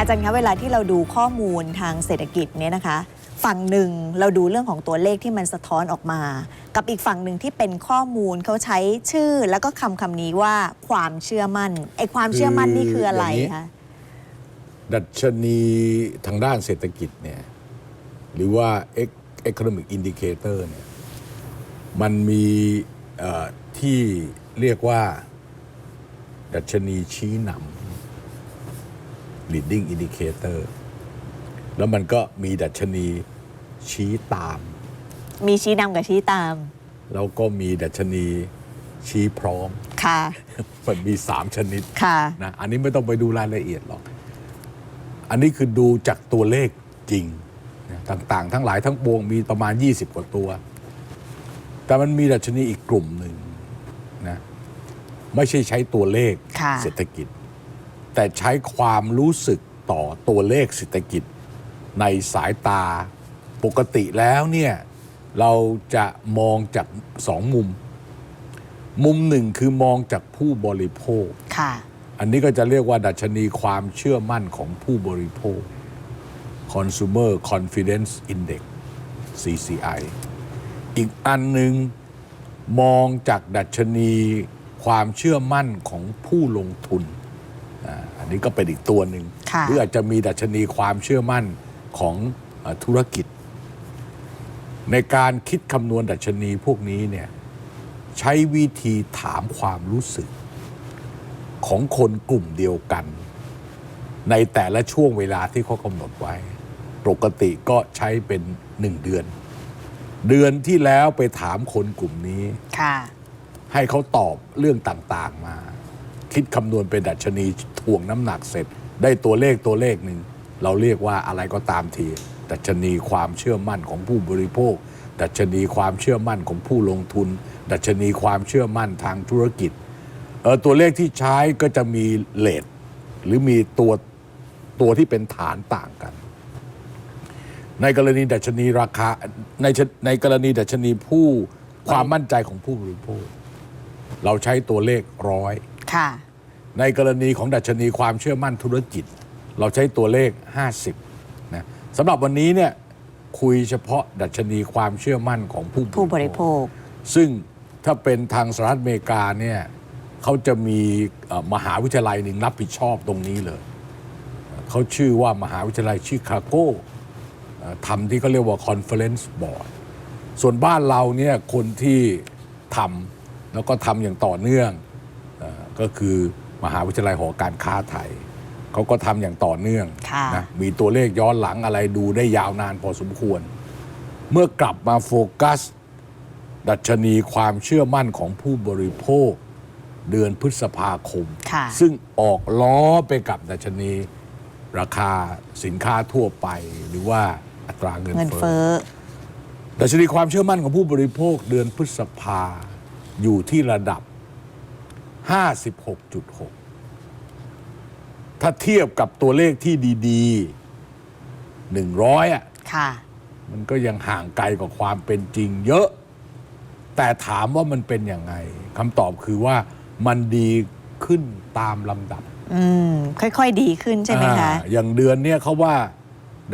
อาจารย์คะเวลาที่เราดูข้อมูลทางเศรษฐกิจเนี่ยนะคะ ฝั่งหนึ่งเราดูเรื่องของตัวเลขที่มันสะท้อนออกมา กับอีกฝั่งหนึ่งที่เป็นข้อมูลเขาใช้ชื่อแล้วก็คำคำนี้ว่าความเชื่อมั่นไอ้ความเชื่อมั่นนี่คืออะไรคะดัชนีทางด้านเศรษฐกิจเนี่ยหรือว่า economic indicator เนี่ยมันมีที่เรียกว่า ดัชนีชี้นำ leading indicator แล้วมันก็มีดัชนีชี้ตาม มีชี้นำกับชี้ตาม แล้วก็มีดัชนีชี้พร้อม ค่ะ มันมีสามชนิดค่ะ นะอันนี้ไม่ต้องไปดูรายละเอียดหรอก อันนี้คือดูจากตัวเลขจริงนะต่างๆ ทั้งหลายทั้งปวงมีประมาณ 20 กว่าตัว แต่มันมีดัชนีอีกกลุ่มหนึ่งนะไม่ใช่ใช้ตัวเลขค่ะ เศรษฐกิจ แต่ใช้ความรู้สึกต่อตัวเลขเศรษฐกิจในสายตาปกติแล้วเนี่ยเราจะมองจากสองมุม มุมหนึ่งคือมองจากผู้บริโภคค่ะอันนี้ก็จะเรียกว่าดัชนีความเชื่อมั่นของผู้บริโภค Consumer Confidence Index CCI อีกอันหนึ่งมองจากดัชนีความเชื่อมั่นของผู้ลงทุน อ่าอันนี้ก็เป็นอีกตัวหนึ่งค่ะหรืออาจจะมีดัชนีความเชื่อมั่นของเอ่อธุรกิจ ในการคิดคำนวณดัชนีพวกนี้เนี่ยใช้วิธีถามความรู้สึก ของคนกลุ่มเดียวกัน ในแต่ละช่วงเวลาที่เขากำหนดไว้ ปกติก็ใช้เป็นหนึ่งเดือน เดือนที่แล้วไปถามคนกลุ่มนี้ค่ะให้เขาตอบเรื่องต่างๆมา คิดคำนวณเป็นดัชนีถ่วงน้ำหนักเสร็จ ได้ตัวเลขตัวเลขหนึ่ง เราเรียกว่าอะไรก็ตามที ดัชนีความเชื่อมั่นของผู้บริโภค ดัชนีความเชื่อมั่นของผู้ลงทุน ดัชนีความเชื่อมั่นทางธุรกิจเออตัวเลขที่ใช้ก็จะมีเลทหรือมีตัวตัวที่เป็นฐานต่างกัน ในกรณีดัชนีราคาในในกรณีดัชนีผู้ความมั่นใจของผู้บริโภค เราใช้ตัวเลขร้อย ค่ะ ในกรณีของดัชนีความเชื่อมั่นธุรกิจ เราใช้ตัวเลข 50นะสำหรับวันนี้เนี่ยคุยเฉพาะดัชนีความเชื่อมั่นของผู้ผู้บริโภค ซึ่งถ้าเป็นทางสหรัฐอเมริกาเนี่ยเขาจะมีเอ่อมหาวิทยาลัยหนึ่งรับผิดชอบตรงนี้เลยเขาชื่อว่ามหาวิทยาลัยชิคาโกเอ่อทำที่เขาเรียกว่า Conference Board ส่วนบ้านเราเนี่ยคนที่ทำแล้วก็ทำอย่างต่อเนื่องเออ ก็คือมหาวิทยาลัยหอการค้าไทยเขาก็ทำอย่างต่อเนื่องค่ะนะมีตัวเลขย้อนหลังอะไรดูได้ยาวนานพอสมควร เมื่อกลับมาโฟกัส ดัชนีความเชื่อมั่นของผู้บริโภค เดือนพฤษภาคมค่ะซึ่งออกล้อไปกับดัชนี ราคาสินค้าทั่วไป หรือว่าอัตราเงินเงินเฟ้เฟ้ออดัชนีความเชื่อมั่นของผู้บริโภคเดือนพฤษภาอยู่ที่ระดับ 56.6 ถ้าเทียบกับตัวเลขที่ดีๆ 100อะค่ะ มันก็ยังห่างไกลกว่าความเป็นจริงเยอะ แต่ถามว่ามันเป็นยังไงคำตอบคือว่ามันดีขึ้นตามลำดับ อืม ค่อยๆดีขึ้นใช่ไหมคะอ่าอย่างเดือนเนี่ยเขาว่า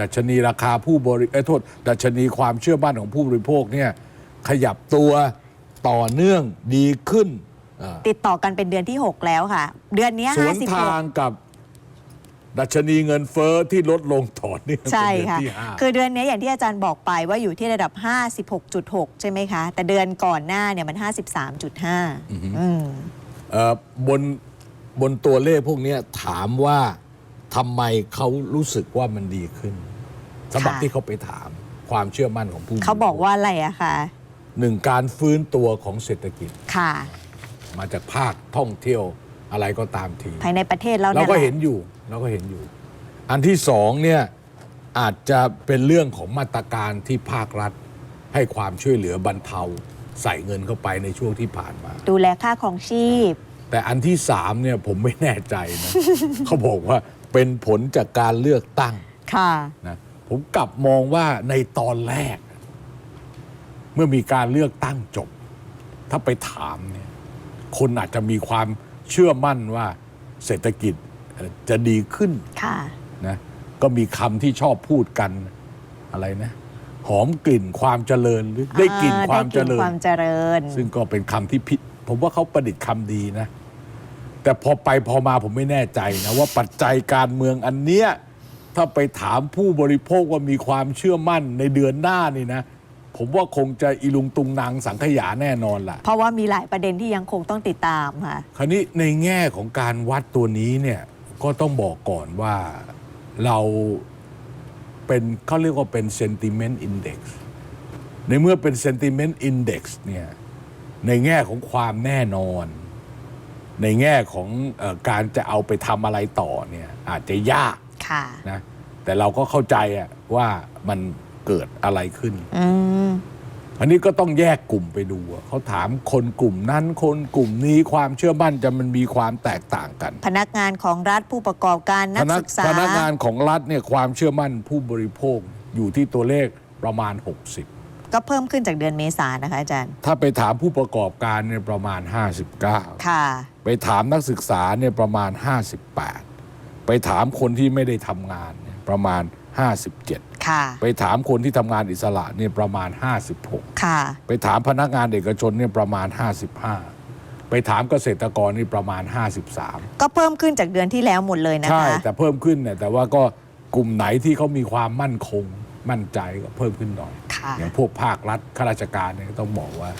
ดัชนีราคาผู้บริเอ้ยโทษ ดัชนีความเชื่อมั่นของผู้บริโภคเนี่ย ขยับตัวต่อเนื่องดีขึ้นอ่า ติดต่อกันเป็นเดือนที่ 6 แล้วค่ะ เดือนเนี้ยสวนทาง56กับดัชนีเงินเฟ้อที่ลดลงต่อเนื่องใช่เป็นเดือนค่ะที่ห้าคือเดือนเนี้ยอย่างที่อาจารย์บอกไปว่าอยู่ที่ระดับ 56.6 ใช่ไหมคะ แต่เดือนก่อนหน้าเนี่ยมัน 53.5อืมเอ่อบนบนตัวเลขพวกเนี้ยถามว่าทำไมเขารู้สึกว่ามันดีขึ้นสำหรับค่ะที่เขาไปถามความเชื่อมั่นของผู้เขาบอกริโภคว่าอะไรอะคะหนึ่งการฟื้นตัวของเศรษฐกิจค่ะ มาจากภาคท่องเที่ยวอะไรก็ตามที ภายในประเทศแล้วเรานั่นก็แหละเห็นอยู่เราก็เห็นอยู่ อันที่สองเนี่ยอาจจะเป็นเรื่องของมาตรการที่ภาครัฐ ให้ความช่วยเหลือบรรเทาใส่เงินเข้าไปในช่วงที่ผ่านมา ดูแลค่าของชีพ แต่อันที่สามเนี่ยผมไม่แน่ใจนะเขาบอกว่าเป็นผลจากการเลือกตั้งค่ะนะผมกลับมองว่าในตอนแรก เมื่อมีการเลือกตั้งจบ ถ้าไปถามเนี่ย คนอาจจะมีความเชื่อมั่นว่าเศรษฐกิจเอ่อจะดีขึ้นค่ะนะก็มีคำที่ชอบพูดกันอะไรนะ หอมกลิ่นความเจริญหรือได้กลิ่นอ่ความเจได้กริลิ่นญความเจริญ ซึ่งก็เป็นคำที่พิผมว่าเขาประดิษฐ์คำดีนะ แต่พอไปพอมาผมไม่แน่ใจนะ ว่าปัจจัยการเมืองอันเนี้ยถ้าไปถามผู้บริโภคว่ามีความเชื่อมั่นในเดือนหน้านี่นะ ผมว่าคงจะอีลุงตุงนางสังขยาแน่นอนล่ะ เพราะว่ามีหลายประเด็นที่ยังคงต้องติดตามค่ะคราวนี้ในแง่ของการวัดตัวนี้เนี่ยก็ต้องบอกก่อนว่าเราเป็นเขาเรียกว่าเป็น sentiment index ในเมื่อเป็น sentiment index เนี่ยในแง่ของความแน่นอน ในแง่ของเออการจะเอาไปทำอะไรต่อเนี่ยอาจจะยากค่ะนะแต่เราก็เข้าใจอะว่ามัน เกิดอะไรขึ้นอืมอันนี้ก็ต้องแยกกลุ่มไปดูอะเขาถามคนกลุ่มนั้น คนกลุ่มนี้ความเชื่อมั่นจะมันมีความแตกต่างกัน พนักงานของรัฐผู้ประกอบการนัพกนัศึกษา พนักงานของรัฐเนี่ยความเชื่อมั่นผู้บริโภคอยู่ที่ตัวเลขประมาณ 60 ก็เพิ่มขึ้นจากเดือนเมษายนนะคะอาจารย์ ถ้าไปถามผู้ประกอบการเนี่ยประมาณ 59 ค่ะ ไปถามนักศึกษาเนี่ยประมาณ 58 ไปถามคนที่ไม่ได้ทำงานเนี่ยประมาณ 57 ค่ะ ไปถามคนที่ทำงานอิสระเนี่ยประมาณ 56 ค่ะ ไปถามพนักงานเอกชนเนี่ยประมาณ 55 ไปถามเกษตรกรนี่ประมาณ 53 ก็เพิ่มขึ้นจากเดือนที่แล้วหมดเลยนะใช่คะแต่เพิ่มขึ้นเนี่ยแต่ว่าก็กลุ่มไหนที่เขามีความมั่นคงมั่นใจก็เพิ่มขึ้นหน่อย ค่ะ อย่างพวกภาครัฐข้าราชการเนี่ยต้องบอกว่า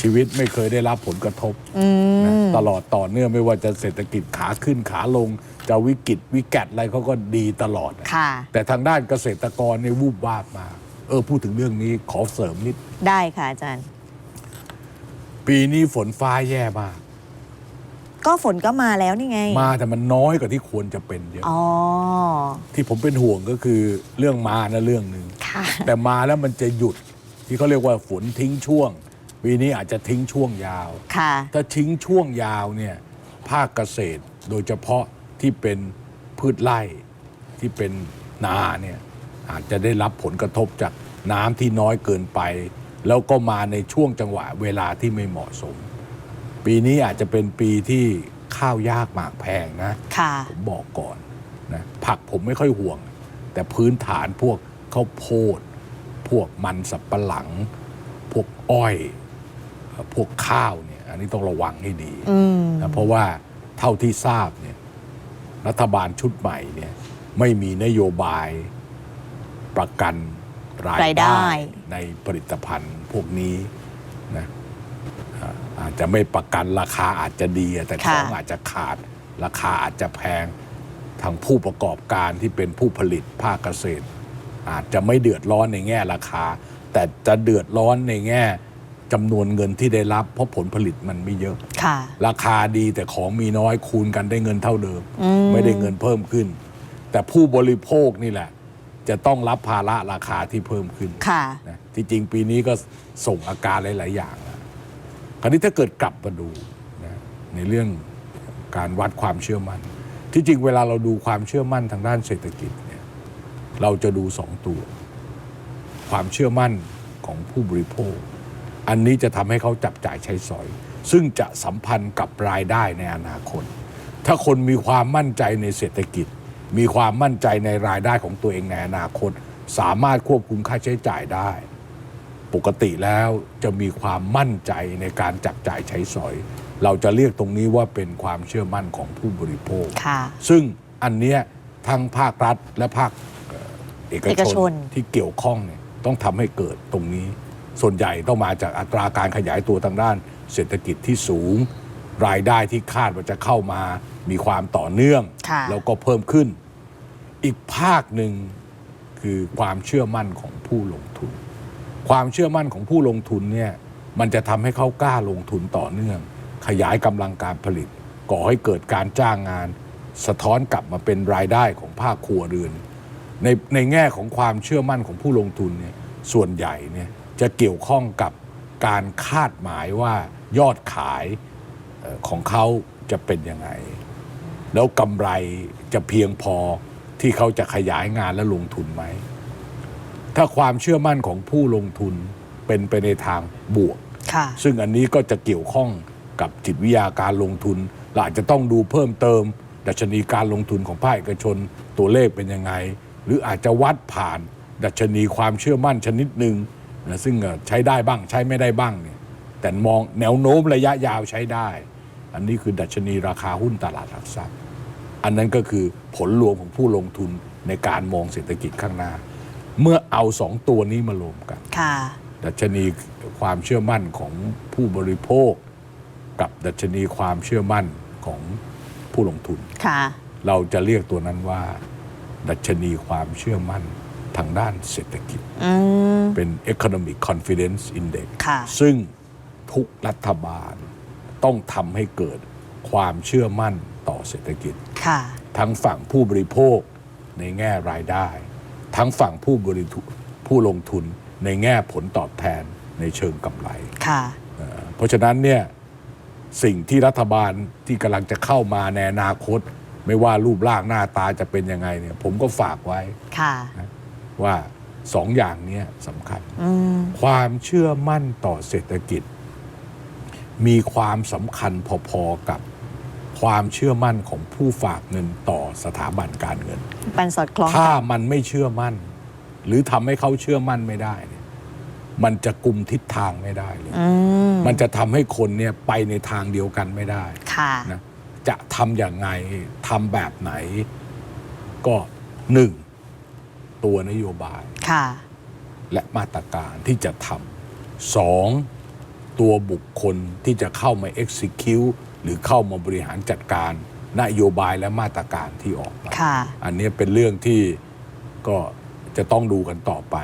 ชีวิตไม่เคยได้รับผลกระทบอืนะมตลอดต่อเนื่องไม่ว่าจะเศรษฐกิจขาขึ้นขาลง จะวิกฤตวิกฤตอะไรเขาก็ดีตลอดค่ะแต่ทางด้านเกษตรกรเนี่ยวูบวาบมา เออพูดถึงเรื่องนี้ขอเสริมนิด ได้ค่ะอาจารย์ ปีนี้ฝนฟ้าแย่มาก ก็ฝนก็มาแล้วนี่ไง มาแต่มันน้อยกว่าที่ควรจะเป็นเยอะอ๋อที่ผมเป็นห่วงก็คือเรื่องมานะเรื่องหนึ่งค่ะแต่มาแล้วมันจะหยุดที่เขาเรียกว่าฝนทิ้งช่วง ปีนี้อาจจะทิ้งช่วงยาว ค่ะ ถ้าทิ้งช่วงยาวเนี่ยภาคเกษตรโดยเฉพาะที่เป็นพืชไร่ที่เป็นนาเนี่ยอาจจะได้รับผลกระทบจากน้ำที่น้อยเกินไป แล้วก็มาในช่วงจังหวะเวลาที่ไม่เหมาะสม ปีนี้อาจจะเป็นปีที่ข้าวยากหมากแพงนะค่ะ ผมบอกก่อนนะผักผมไม่ค่อยห่วง แต่พื้นฐานพวกข้าวโพด พวกมันสับปะหลัง พวกอ้อยเอ่อ พวกข้าวเนี่ยอันนี้ต้องระวังให้ดีอืมนะเพราะว่าเท่าที่ทราบเนี่ยรัฐบาลชุดใหม่เนี่ยไม่มีนโยบายประกันรายรายได้ได้ในผลิตภัณฑ์พวกนี้นะอ่าอาจจะไม่ประกันราคาอาจจะดีอะแต่ของอาจจะขาด ราคาอาจจะแพงทางผู้ประกอบการที่เป็นผู้ผลิตภาคเกษตร อาจจะไม่เดือดร้อนในแง่ราคา แต่จะเดือดร้อนในแง่ จำนวนเงินที่ได้รับ เพราะผลผลิตมันไม่เยอะ ค่ะ ราคาดีแต่ของมีน้อยคูณกันได้เงินเท่าเดิม อืม ไม่ได้เงินเพิ่มขึ้น แต่ผู้บริโภคนี่แหละ จะต้องรับภาระราคาที่เพิ่มขึ้น ค่ะ นะที่จริงปีนี้ก็ส่งอาการหลาย ๆ อย่างแล้วคราวนี้ถ้าเกิดกลับมาดูนะในเรื่องการวัดความเชื่อมั่น ที่จริงเวลาเราดูความเชื่อมั่นทางด้านเศรษฐกิจเนี่ยเราจะดูสองตัว ความเชื่อมั่นของผู้บริโภค อันนี้จะทำให้เขาจับจ่ายใช้สอย ซึ่งจะสัมพันธ์กับรายได้ในอนาคต ถ้าคนมีความมั่นใจในเศรษฐกิจ มีความมั่นใจในรายได้ของตัวเองในอนาคต สามารถควบคุมค่าใช้จ่ายได้ ปกติแล้วจะมีความมั่นใจในการจับจ่ายใช้สอย เราจะเรียกตรงนี้ว่าเป็นความเชื่อมั่นของผู้บริโภคค่ะซึ่งอันเนี้ยทั้งภาครัฐและภาคเอ่อเอกเอกชชนนที่เกี่ยวข้องเนี่ยต้องทำให้เกิดตรงนี้ ส่วนใหญ่ต้องมาจากอัตราการขยายตัวทางด้าน เศรษฐกิจที่สูง รายได้ที่คาดว่าจะเข้ามา มีความต่อเนื่องค่ะแล้วก็เพิ่มขึ้น อีกภาคหนึ่งคือความเชื่อมั่นของผู้ลงทุน ความเชื่อมั่นของผู้ลงทุนเนี่ยมันจะทำให้เขากล้าลงทุนต่อเนื่อง ขยายกำลังการผลิต ก่อให้เกิดการจ้างงาน สะท้อนกลับมาเป็นรายได้ของภาคครัวเรือนในในแง่ของความเชื่อมั่นของผู้ลงทุนเนี่ยส่วนใหญ่เนี่ย จะเกี่ยวข้องกับการคาดหมายว่ายอดขายเอ่อของเขาจะเป็นยังไง แล้วกำไรจะเพียงพอที่เขาจะขยายงานและลงทุนไหม ถ้าความเชื่อมั่นของผู้ลงทุนเป็นไปในทางบวกค่ะซึ่งอันนี้ก็จะเกี่ยวข้องกับจิตวิทยาการลงทุนเราอาจจะต้องดูเพิ่มเติม ดัชนีการลงทุนของภาคเอกชนตัวเลขเป็นยังไง หรืออาจจะวัดผ่าน ดัชนีความเชื่อมั่นชนิดหนึ่ง นะซึ่งใช้ได้บ้างใช้ไม่ได้บ้างเนี่ยแต่มองแนวโน้มระยะยาวใช้ได้ อันนี้คือดัชนีราคาหุ้นตลาดหลักทรัพย์ อันนั้นก็คือผลรวมของผู้ลงทุนในการมองเศรษฐกิจข้างหน้า เมื่อเอาสองตัวนี้มารวมกันค่ะดัชนีความเชื่อมั่นของผู้บริโภค กับดัชนีความเชื่อมั่นของผู้ลงทุนค่ะเราจะเรียกตัวนั้นว่า ดัชนีความเชื่อมั่น ทางด้านเศรษฐกิจอืมเป็น Economic Confidence Index ค่ะซึ่งทุกรัฐบาลต้องทำให้เกิดความเชื่อมั่นต่อเศรษฐกิจค่ะทั้งฝั่งผู้บริโภคในแง่รายได้ ทั้งฝั่งผู้บริทุผู้ลงทุนในแง่ผลตอบแทนในเชิงกำไรค่ะเอ่อเพราะฉะนั้นเนี่ยสิ่งที่รัฐบาลที่กำลังจะเข้ามาในอนาคต ไม่ว่ารูปร่างหน้าตาจะเป็นยังไงเนี่ยผมก็ฝากไว้ค่ะ ว่าสองอย่างเนี้สำคัญอืมความเชื่อมั่นต่อเศรษฐกิจ มีความสำคัญพอๆกับความเชื่อมั่นของผู้ฝากเงินต่อสถาบันการเงินปันสอดคล้องถ้ากันมันไม่เชื่อมั่น หรือทำให้เขาเชื่อมั่นไม่ได้เนี่ยมันจะกลุ่มทิศทางไม่ได้เลยอืมมันจะทำให้คนเนี่ยไปในทางเดียวกันไม่ได้ค่ะนะจะทำอย่างไงทำแบบไหน ก็หนึ่ง ตัวนโยบายค่ะ และมาตรการที่จะทำสองตัวบุคคลที่จะเข้ามา execute หรือเข้ามาบริหารจัดการนโยบายและมาตรการที่ออกมาค่ะอันนี้เป็นเรื่องที่ก็จะต้องดูกันต่อไป